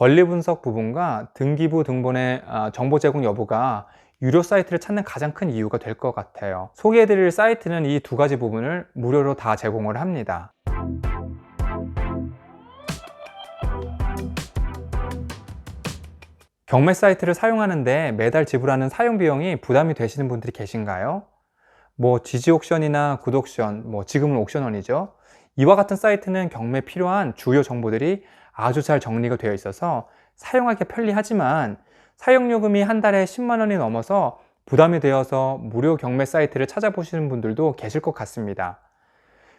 권리 분석 부분과 등기부 등본의 아, 정보 제공 여부가 유료 사이트를 찾는 가장 큰 이유가 될 것 같아요. 소개해드릴 사이트는 이 두 가지 부분을 무료로 다 제공을 합니다. 경매 사이트를 사용하는데 매달 지불하는 사용 비용이 부담이 되시는 분들이 계신가요? 뭐 지지 옥션이나 굿옥션, 뭐 지금은 옥션원이죠. 이와 같은 사이트는 경매에 필요한 주요 정보들이 아주 잘 정리가 되어 있어서 사용하기 편리하지만 사용요금이 한 달에 10만 원이 넘어서 부담이 되어서 무료 경매 사이트를 찾아보시는 분들도 계실 것 같습니다.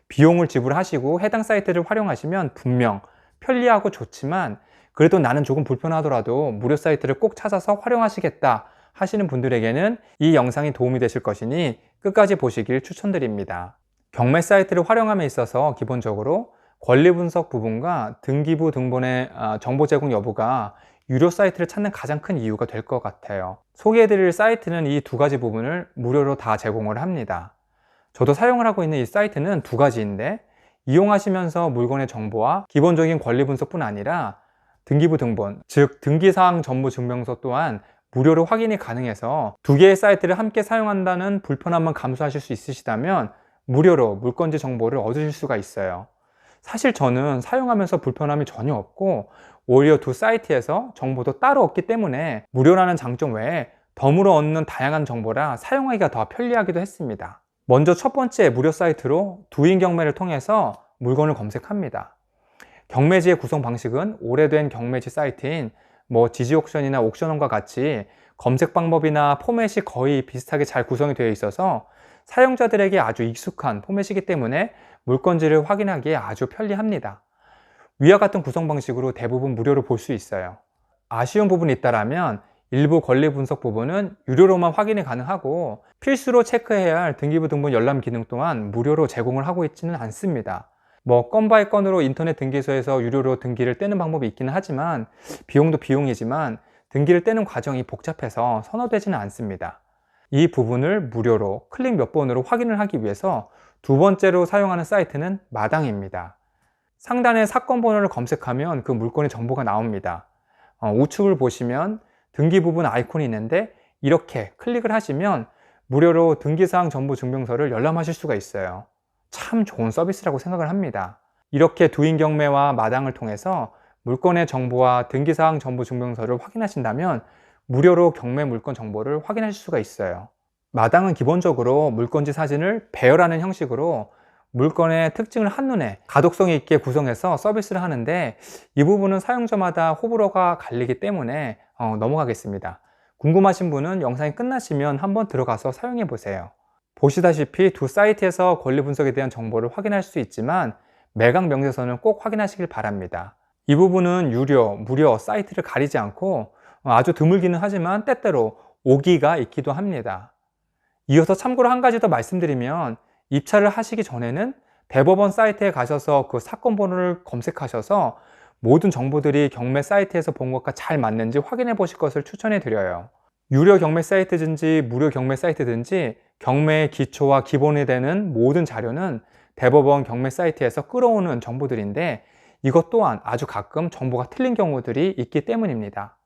비용을 지불하시고 해당 사이트를 활용하시면 분명 편리하고 좋지만 그래도 나는 조금 불편하더라도 무료 사이트를 꼭 찾아서 활용하시겠다 하시는 분들에게는 이 영상이 도움이 되실 것이니 끝까지 보시길 추천드립니다. 경매 사이트를 활용함에 있어서 기본적으로 권리 분석 부분과 등기부 등본의 아, 정보 제공 여부가 유료 사이트를 찾는 가장 큰 이유가 될 것 같아요. 소개해드릴 사이트는 이 두 가지 부분을 무료로 다 제공을 합니다. 저도 사용을 하고 있는 이 사이트는 두 가지인데 이용하시면서 물건의 정보와 기본적인 권리 분석뿐 아니라 등기부 등본, 즉 등기사항 전부 증명서 또한 무료로 확인이 가능해서 두 개의 사이트를 함께 사용한다는 불편함만 감수하실 수 있으시다면 무료로 물건지 정보를 얻으실 수가 있어요. 사실 저는 사용하면서 불편함이 전혀 없고 오히려 두 사이트에서 정보도 따로 얻기 때문에 무료라는 장점 외에 덤으로 얻는 다양한 정보라 사용하기가 더 편리하기도 했습니다. 먼저 첫 번째 무료 사이트로 두인 경매를 통해서 물건을 검색합니다. 경매지의 구성 방식은 오래된 경매지 사이트인 뭐 지지옥션이나 옥션원과 같이 검색 방법이나 포맷이 거의 비슷하게 잘 구성이 되어 있어서 사용자들에게 아주 익숙한 포맷이기 때문에 물건지를 확인하기에 아주 편리합니다. 위와 같은 구성 방식으로 대부분 무료로 볼 수 있어요. 아쉬운 부분이 있다라면 일부 권리 분석 부분은 유료로만 확인이 가능하고 필수로 체크해야 할 등기부 등본 열람 기능 또한 무료로 제공을 하고 있지는 않습니다. 뭐 건바이 건으로 인터넷 등기소에서 유료로 등기를 떼는 방법이 있기는 하지만 비용도 비용이지만 등기를 떼는 과정이 복잡해서 선호되지는 않습니다. 이 부분을 무료로 클릭 몇 번으로 확인을 하기 위해서 두 번째로 사용하는 사이트는 마당입니다. 상단에 사건 번호를 검색하면 그 물건의 정보가 나옵니다. 어, 우측을 보시면 등기 부분 아이콘이 있는데 이렇게 클릭을 하시면 무료로 등기사항 정보 증명서를 열람하실 수가 있어요. 참 좋은 서비스라고 생각을 합니다. 이렇게 두인 경매와 마당을 통해서 물건의 정보와 등기사항 정보 증명서를 확인하신다면 무료로 경매 물건 정보를 확인하실 수가 있어요. 마당은 기본적으로 물건지 사진을 배열하는 형식으로 물건의 특징을 한눈에 가독성이 있게 구성해서 서비스를 하는데 이 부분은 사용자마다 호불호가 갈리기 때문에 어, 넘어가겠습니다. 궁금하신 분은 영상이 끝나시면 한번 들어가서 사용해 보세요. 보시다시피 두 사이트에서 권리 분석에 대한 정보를 확인할 수 있지만 매각 명세서는 꼭 확인하시길 바랍니다. 이 부분은 유료, 무료 사이트를 가리지 않고 아주 드물기는 하지만 때때로 오기가 있기도 합니다. 이어서 참고로 한 가지 더 말씀드리면 입찰을 하시기 전에는 대법원 사이트에 가셔서 그 사건 번호를 검색하셔서 모든 정보들이 경매 사이트에서 본 것과 잘 맞는지 확인해 보실 것을 추천해 드려요. 유료 경매 사이트든지 무료 경매 사이트든지 경매의 기초와 기본이 되는 모든 자료는 대법원 경매 사이트에서 끌어오는 정보들인데 이것 또한 아주 가끔 정보가 틀린 경우들이 있기 때문입니다.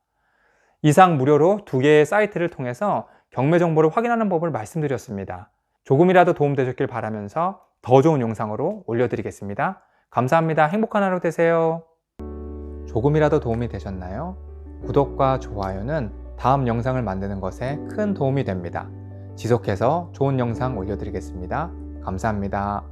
이상 무료로 두 개의 사이트를 통해서 경매 정보를 확인하는 법을 말씀드렸습니다. 조금이라도 도움되셨길 바라면서 더 좋은 영상으로 올려드리겠습니다. 감사합니다. 행복한 하루 되세요. 조금이라도 도움이 되셨나요? 구독과 좋아요는 다음 영상을 만드는 것에 큰 도움이 됩니다. 지속해서 좋은 영상 올려드리겠습니다. 감사합니다.